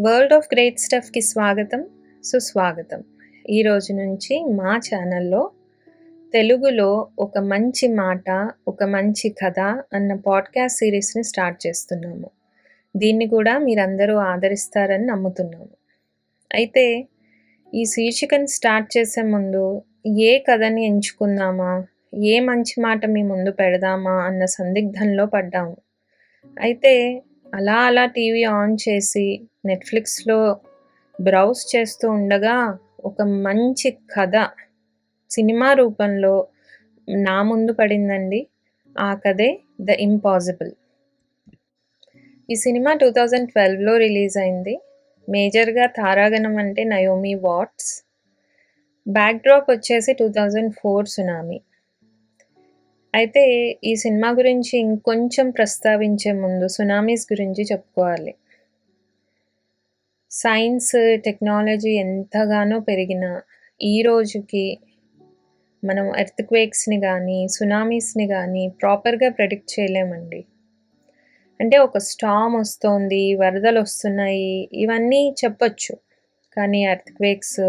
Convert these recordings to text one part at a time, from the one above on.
World of great స్టఫ్కి స్వాగతం సుస్వాగతం. ఈ రోజు నుంచి మా ఛానల్లో తెలుగులో ఒక మంచి మాట ఒక మంచి కథ అన్న పాడ్కాస్ట్ సిరీస్ని స్టార్ట్ చేస్తున్నాము. దీన్ని కూడా మీరందరూ ఆదరిస్తారని నమ్ముతున్నాము. అయితే ఈ శీర్షికను స్టార్ట్ చేసే ముందు ఏ కథని ఎంచుకుందామా ఏ మంచి మాట మీ ముందు పెడదామా అన్న సందిగ్ధంలో పడ్డాము. అయితే అలా అలా టీవీ ఆన్ చేసి నెట్ఫ్లిక్స్లో బ్రౌజ్ చేస్తూ ఉండగా ఒక మంచి కథ సినిమా రూపంలో నా ముందు పడిందండి. ఆ కథే ద ఇంపాసిబుల్. ఈ సినిమా టూ థౌజండ్ ట్వెల్వ్లో రిలీజ్ అయింది. మేజర్గా తారాగణం అంటే నయోమి వాట్స్. బ్యాక్డ్రాప్ వచ్చేసి టూ థౌజండ్ ఫోర్ సునామీ. అయితే ఈ సినిమా గురించి ఇంకొంచెం ప్రస్తావించే ముందు సునామీస్ గురించి చెప్పుకోవాలి. సైన్స్ టెక్నాలజీ ఎంతగానో పెరిగిన ఈ రోజుకి మనం ఎర్త్క్వేక్స్ని కానీ సునామీస్ని కానీ ప్రాపర్గా ప్రెడిక్ట్ చేయలేమండి. అంటే ఒక స్టామ్ వస్తోంది వరదలు వస్తున్నాయి ఇవన్నీ చెప్పొచ్చు. కానీ ఎర్త్క్వేక్స్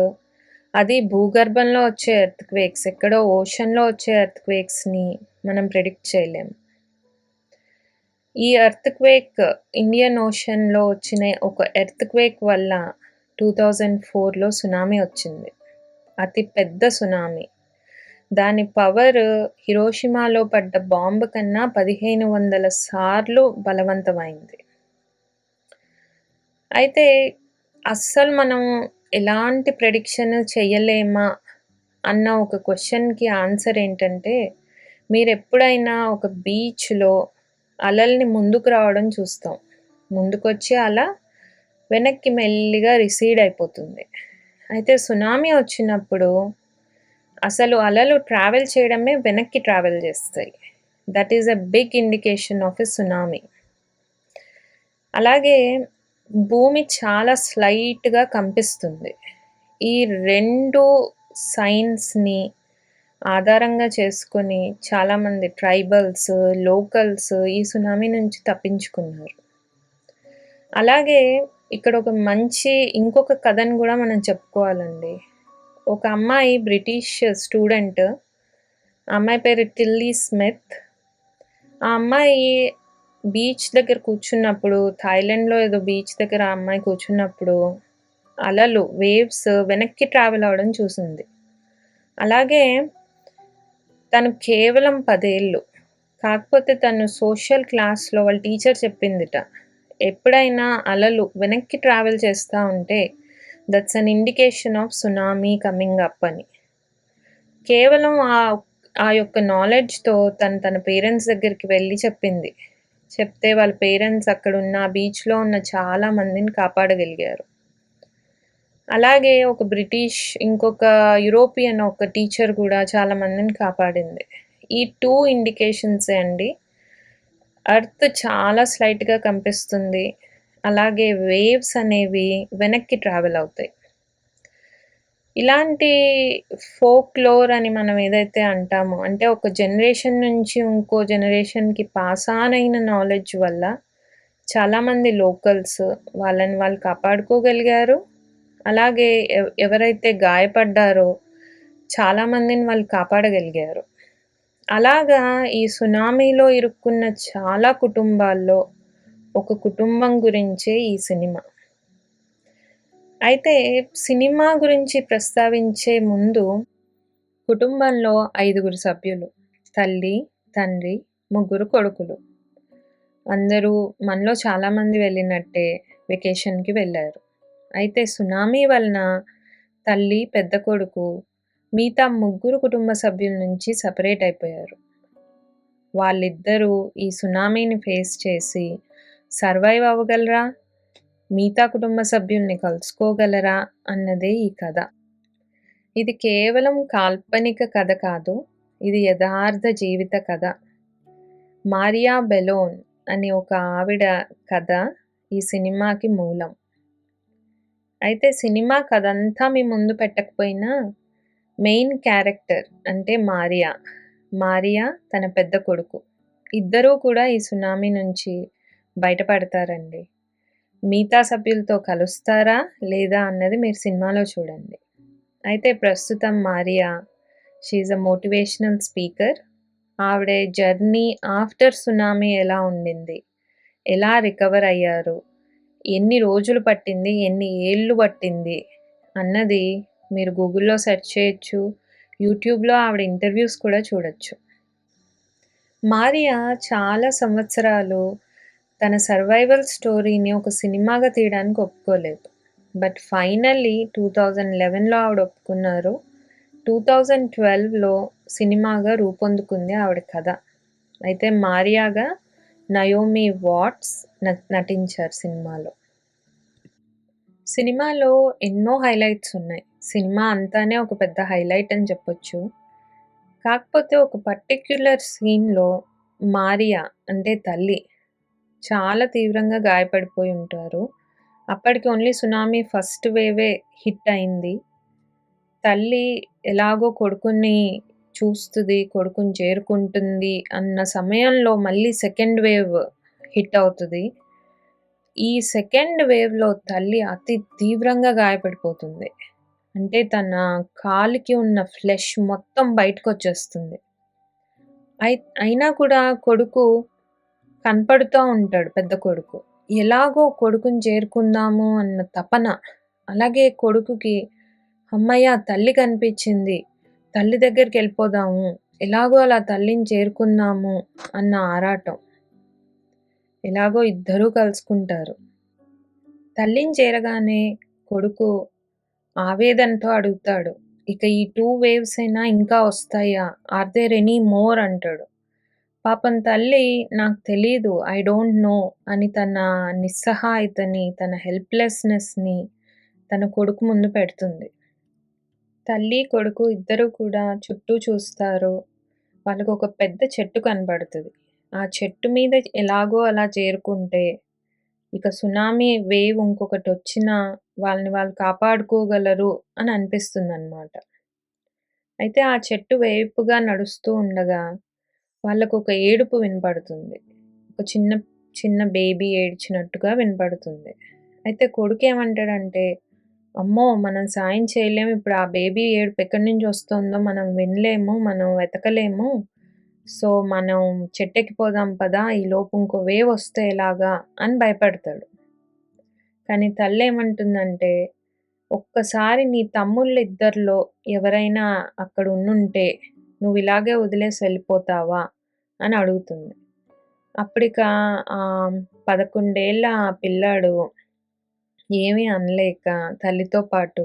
అది భూగర్భంలో వచ్చే ఎర్త్క్వేక్స్ ఎక్కడో ఓషన్లో వచ్చే ఎర్త్క్వేక్స్ని మనం ప్రెడిక్ట్ చేయలేం. ఈ ఎర్త్క్వేక్ ఇండియన్ ఓషన్లో వచ్చిన ఒక ఎర్త్క్వేక్ వల్ల టూ థౌజండ్ ఫోర్లో సునామీ వచ్చింది. అతి పెద్ద సునామీ దాని పవర్ హిరోషిమాలో పడ్డ బాంబు కన్నా పదిహేను వందల సార్లు బలవంతమైంది. అయితే అస్సలు మనం ఎలాంటి ప్రెడిక్షన్ చేయలేమా అన్న ఒక క్వశ్చన్కి ఆన్సర్ ఏంటంటే మీరు ఎప్పుడైనా ఒక బీచ్లో అలల్ని ముందుకు రావడం చూస్తాం. ముందుకొచ్చి అలా వెనక్కి మెల్లిగా రిసీడ్ అయిపోతుంది. అయితే సునామీ వచ్చినప్పుడు అసలు అలలు ట్రావెల్ చేయడమే వెనక్కి ట్రావెల్ చేస్తాయి. That is a big indication of a tsunami. అలాగే భూమి చాలా స్లైట్గా కంపిస్తుంది. ఈ రెండు సైన్స్ని ఆధారంగా చేసుకొని చాలామంది ట్రైబల్స్ లోకల్స్ ఈ సునామీ నుంచి తప్పించుకున్నారు. అలాగే ఇక్కడ ఒక మంచి ఇంకొక కథను కూడా మనం చెప్పుకోవాలండి. ఒక అమ్మాయి బ్రిటిష్ స్టూడెంట్ అమ్మాయి పేరు టిల్లీ స్మిత్. ఆ అమ్మాయి బీచ్ దగ్గర కూర్చున్నప్పుడు థాయిలాండ్లో ఏదో బీచ్ దగ్గర ఆ అమ్మాయి కూర్చున్నప్పుడు అలలు వేవ్స్ వెనక్కి ట్రావెల్ అవ్వడం చూసింది. అలాగే తను కేవలం పదేళ్ళు. కాకపోతే తను సోషల్ క్లాస్లో వాళ్ళ టీచర్ చెప్పిందిట. ఎప్పుడైనా అలలు వెనక్కి ట్రావెల్ చేస్తూ ఉంటే that's an indication of tsunami coming up అని. కేవలం ఆ ఆ యొక్క నాలెడ్జ్తో తను తన పేరెంట్స్ దగ్గరికి వెళ్ళి చెప్పింది. చెప్తే వాళ్ళ పేరెంట్స్ అక్కడ ఉన్న బీచ్లో ఉన్న చాలా మందిని కాపాడగలిగారు. అలాగే ఒక బ్రిటిష్ ఇంకొక యూరోపియన్ ఒక టీచర్ కూడా చాలా మందిని కాపాడింది. ఈ టూ ఇండికేషన్సే అండి. అర్త్ చాలా స్లైట్గా కనిపిస్తుంది అలాగే వేవ్స్ అనేవి వెనక్కి ట్రావెల్ అవుతాయి. ఇలాంటి ఫోక్లోర్ అని మనం ఏదైతే అంటామో అంటే ఒక జనరేషన్ నుంచి ఇంకో జనరేషన్కి పాస్ ఆన్ అయిన నాలెడ్జ్ వల్ల చాలామంది లోకల్స్ వాళ్ళని వాళ్ళు కాపాడుకోగలిగారు. అలాగే ఎవరైతే గాయపడ్డారో చాలామందిని వాళ్ళు కాపాడగలిగారు. అలాగా ఈ సునామీలో ఇరుక్కున్న చాలా కుటుంబాల్లో ఒక కుటుంబం గురించే ఈ సినిమా. అయితే సినిమా గురించి ప్రస్తావించే ముందు కుటుంబంలో ఐదుగురు సభ్యులు తల్లి తండ్రి ముగ్గురు కొడుకులు. అందరూ మనలో చాలామంది వెళ్ళినట్టే వెకేషన్కి వెళ్ళారు. అయితే సునామీ వలన తల్లి పెద్ద కొడుకు మిగతా ముగ్గురు కుటుంబ సభ్యుల నుంచి సపరేట్ అయిపోయారు. వాళ్ళిద్దరూ ఈ సునామీని ఫేస్ చేసి సర్వైవ్ అవ్వగలరా? మిగతా కుటుంబ సభ్యుల్ని కలుసుకోగలరా? అన్నదే ఈ కథ. ఇది కేవలం కాల్పనిక కథ కాదు ఇది యథార్థ జీవిత కథ. మారియా బెలోన్ అనే ఒక ఆవిడ కథ ఈ సినిమాకి మూలం. అయితే సినిమా కదంతా మీ ముందు పెట్టకపోయినా మెయిన్ క్యారెక్టర్ అంటే మారియా. మారియా తన పెద్ద కొడుకు. ఇద్దరూ కూడా ఈ సునామీ నుంచి బయటపడతారండి. మిగతా సభ్యులతో కలుస్తారా లేదా అన్నది మీరు సినిమాలో చూడండి. అయితే ప్రస్తుతం Maria she a motivational speaker ఆవిడ జర్నీ ఆఫ్టర్ సునామీ ఎలా ఉండింది? ఎలా రికవర్ అయ్యారు? ఎన్ని రోజులు పట్టింది? ఎన్ని ఏళ్ళు పట్టింది? అన్నది మీరు గూగుల్లో సెర్చ్ చేయొచ్చు. యూట్యూబ్లో ఆవిడ ఇంటర్వ్యూస్ కూడా చూడొచ్చు. మారియా చాలా సంవత్సరాలు తన సర్వైవల్ స్టోరీని ఒక సినిమాగా తీయడానికి ఒప్పుకోలేదు. బట్ ఫైనల్లీ టూ థౌజండ్ లెవెన్లో ఆవిడ ఒప్పుకున్నారు. టూ థౌజండ్ ట్వెల్వ్లో సినిమాగా రూపొందుకుంది ఆవిడ కథ. అయితే మారియాగా నయోమి వాట్స్ న- నటించారు సినిమాలో. సినిమాలో ఎన్నో హైలైట్స్ ఉన్నాయి. సినిమా అంతానే ఒక పెద్ద హైలైట్ అని చెప్పొచ్చు. కాకపోతే ఒక పర్టిక్యులర్ సీన్లో మారియా అంటే తల్లి చాలా తీవ్రంగా గాయపడిపోయి ఉంటారు. అప్పటికి ఓన్లీ సునామీ ఫస్ట్ వేవే హిట్ అయింది. తల్లి ఎలాగో కొడుకుని చూస్తుంది కొడుకుని చేరుకుంటుంది అన్న సమయంలో మళ్ళీ సెకండ్ వేవ్ హిట్ అవుతుంది. ఈ సెకండ్ వేవ్లో తల్లి అతి తీవ్రంగా గాయపడిపోతుంది. అంటే తన కాలికి ఉన్న ఫ్లెష్ మొత్తం బయటకు వచ్చేస్తుంది అయి అయినా కూడా కొడుకు కనపడుతూ ఉంటాడు పెద్ద కొడుకు. ఎలాగో కొడుకుని చేరుకుందాము అన్న తపన అలాగే కొడుకుకి అమ్మయ్య తల్లి కనిపించింది తల్లి దగ్గరికి వెళ్ళిపోదాము ఎలాగో అలా తల్లిని చేరుకుందాము అన్న ఆరాటం. ఎలాగో ఇద్దరూ కలుసుకుంటారు. తల్లిని చేరగానే కొడుకు ఆవేదనతో అడుగుతాడు ఇక ఈ టూ వేవ్స్ అయినా ఇంకా వస్తాయా? ఆర్ దేర్ ఎనీ మోర్ అంటాడు. పాపం తల్లి నాకు తెలీదు ఐ డోంట్ నో అని తన నిస్సహాయతని తన హెల్ప్లెస్నెస్ని తన కొడుకు ముందు పెడుతుంది. తల్లి కొడుకు ఇద్దరు కూడా చుట్టూ చూస్తారు. వాళ్ళకు ఒక పెద్ద చెట్టు కనబడుతుంది. ఆ చెట్టు మీద ఎలాగో అలా చేరుకుంటే ఇక సునామీ వేవ్ ఇంకొకటి వచ్చినా వాళ్ళని వాళ్ళు కాపాడుకోగలరు అని అనిపిస్తుంది అనమాట అయితే ఆ చెట్టు వేపుగా నడుస్తూ ఉండగా వాళ్ళకు ఒక ఏడుపు వినపడుతుంది. ఒక చిన్న చిన్న బేబీ ఏడ్చినట్టుగా వినపడుతుంది. అయితే కొడుకు ఏమంటాడంటే అమ్మో మనం సాయం చేయలేము ఇప్పుడు ఆ బేబీ ఏడుపు ఎక్కడి నుంచి వస్తుందో మనం వినలేము మనం వెతకలేము. సో మనం చెట్టెక్కిపోదాం పదా ఈ లోపు ఇంకో వేవ్ వస్తే ఎలాగా అని భయపడతాడు. కానీ తల్లి ఏమంటుందంటే ఒక్కసారి నీ తమ్ముళ్ళు ఇద్దరిలో ఎవరైనా అక్కడ ఉండుంటే నువ్వు ఇలాగే వదిలేసి వెళ్ళిపోతావా అని అడుగుతుంది. అప్పటిక పదకొండేళ్ళ పిల్లాడు ఏమీ అనలేక తల్లితో పాటు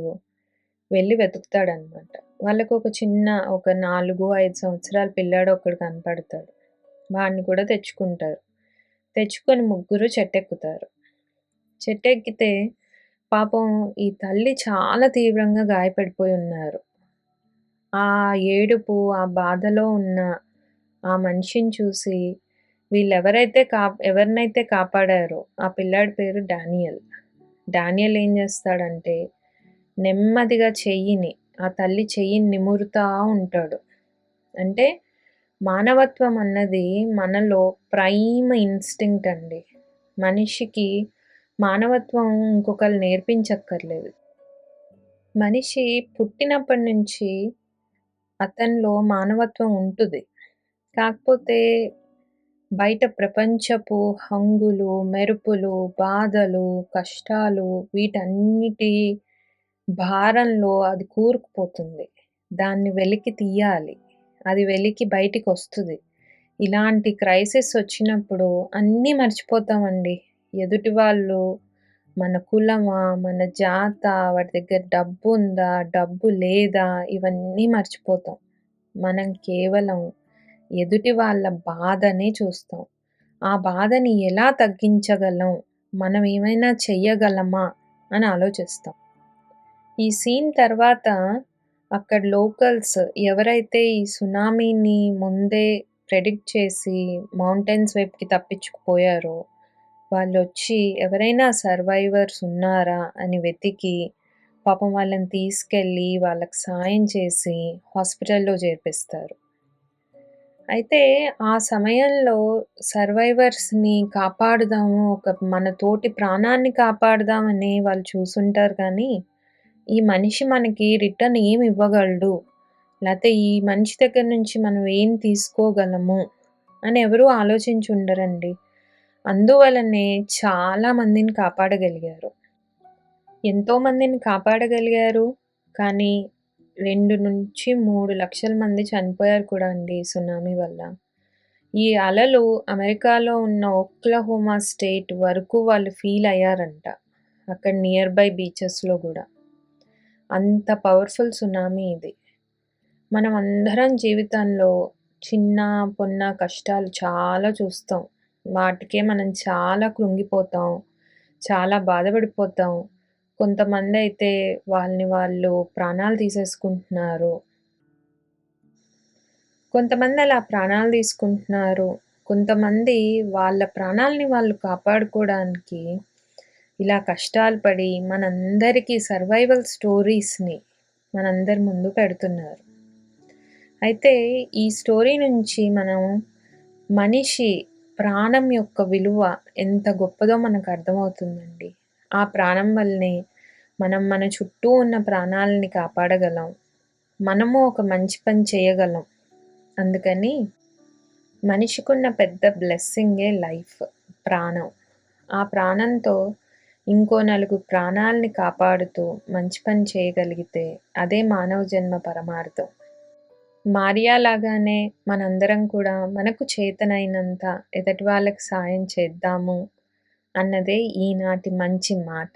వెళ్ళి వెతుకుతాడనమాట వాళ్ళకు ఒక చిన్న ఒక నాలుగు ఐదు సంవత్సరాల పిల్లాడు ఒకడు కనపడతాడు. వాడిని కూడా తెచ్చుకుంటారు. తెచ్చుకొని ముగ్గురు చెట్టెక్కుతారు. చెట్టెక్కితే పాపం ఈ తల్లి చాలా తీవ్రంగా గాయపడిపోయి ఉన్నారు. ఆ ఏడుపు ఆ బాధలో ఉన్న ఆ మనిషిని చూసి వీళ్ళెవరైతే కా ఎవరినైతే కాపాడారో ఆ పిల్లాడి పేరు డానియల్. డానియల్ ఏం చేస్తాడంటే నెమ్మదిగా చెయ్యిని ఆ తల్లి చెయ్యిని నిమురుతా ఉంటాడు. అంటే మానవత్వం అన్నది మనలో ప్రైమ్ ఇన్స్టింక్ట్ అండి. మనిషికి మానవత్వం ఇంకొకరు నేర్పించక్కర్లేదు. మనిషి పుట్టినప్పటి నుంచి అతనిలో మానవత్వం ఉంటుంది. కాకపోతే బయట ప్రపంచపు హంగులు మెరుపులు బాధలు కష్టాలు వీటన్నిటి భారంలో అది కూరుకుపోతుంది. దాన్ని వెలికి తీయాలి. అది వెలికి బయటికి వస్తుంది. ఇలాంటి క్రైసిస్ వచ్చినప్పుడు అన్నీ మర్చిపోతామండి. ఎదుటి వాళ్ళు మన కులమా మన జాత వాటి దగ్గర డబ్బు ఉందా డబ్బు లేదా ఇవన్నీ మర్చిపోతాం. మనం కేవలం ఎదుటి వాళ్ళ బాధనే చూస్తాం. ఆ బాధని ఎలా తగ్గించగలం? మనం ఏమైనా చెయ్యగలమా? అని ఆలోచిస్తాం. ఈ సీన్ తర్వాత అక్కడ లోకల్స్ ఎవరైతే ఈ సునామీని ముందే ప్రెడిక్ట్ చేసి మౌంటైన్స్ వైపుకి తప్పించుకుపోయారో వాళ్ళు వచ్చి ఎవరైనా సర్వైవర్స్ ఉన్నారా అని వెతికి పాపం వాళ్ళని తీసుకెళ్ళి వాళ్ళకి సాయం చేసి హాస్పిటల్లో చేర్పిస్తారు. అయితే ఆ సమయంలో సర్వైవర్స్‌ని కాపాడుదాము, ఒక మన తోటి ప్రాణాన్ని కాపాడుదామని వాళ్ళు చూసుంటారు కానీ, ఈ మనిషి మనకి రిటర్న్ ఏమి ఇవ్వగలడు? లేతే ఈ మనిషి దగ్గర నుంచి మనం ఏం తీసుకోగలము? అని ఎవరూ ఆలోచించుండరండి. అందువలనే చాలా మందిని కాపాడగలిగారు. ఎంతో మందిని కాపాడగలిగారు. కానీ 2-3 మంది చనిపోయారు కూడా అండి ఈ సునామీ వల్ల. ఈ అలలు అమెరికాలో ఉన్న ఒక్లహోమా స్టేట్ వరకు వాళ్ళు ఫీల్ అయ్యారంట. అక్కడ నియర్ బై బీచెస్‌లో కూడా అంత పవర్‌ఫుల్ సునామీ ఇది. మనం అందరం జీవితంలో చిన్న, పొన్న కష్టాలు చాలా చూస్తాం. వాటికే మనం చాలా కృంగిపోతాం. చాలా బాధపడిపోతాం. కొంతమంది అయితే వాళ్ళని వాళ్ళు ప్రాణాలు తీసేసుకుంటున్నారు. కొంతమంది అలా ప్రాణాలు తీసుకుంటున్నారు. కొంతమంది వాళ్ళ ప్రాణాల్ని వాళ్ళు కాపాడుకోవడానికి ఇలా కష్టాలు పడి మనందరికీ సర్వైవల్ స్టోరీస్‌ని మనందరి ముందు పెడుతున్నారు. అయితే ఈ స్టోరీ నుంచి మనం మనిషి ప్రాణం యొక్క విలువ ఎంత గొప్పదో మనకు అర్థమవుతుందండి. ఆ ప్రాణం వల్లనే మనం మన చుట్టూ ఉన్న ప్రాణాలని కాపాడగలం. మనము ఒక మంచి పని చేయగలం. అందుకని మనిషికున్న పెద్ద బ్లెస్సింగే లైఫ్ ప్రాణం. ఆ ప్రాణంతో ఇంకో నలుగురు ప్రాణాల్ని కాపాడుతూ మంచి పని చేయగలిగితే అదే మానవ జన్మ పరమార్థం. మారియా లాగానే మనందరం కూడా మనకు చేతనైనంత ఎదటి వాళ్ళకి సాయం చేద్దాము అన్నదే ఈనాటి మంచి మాట.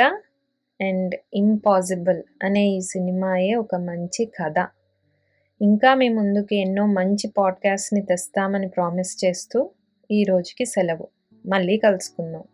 అండ్ 'ఇంపాసిబుల్' అనే ఈ సినిమాయే ఒక మంచి కథ. ఇంకా మీ ముందుకు ఎన్నో మంచి పాడ్‌కాస్ట్‌ని తెస్తామని ప్రామిస్ చేస్తూ ఈ రోజుకి సెలవు. మళ్ళీ కలుసుకుందాం.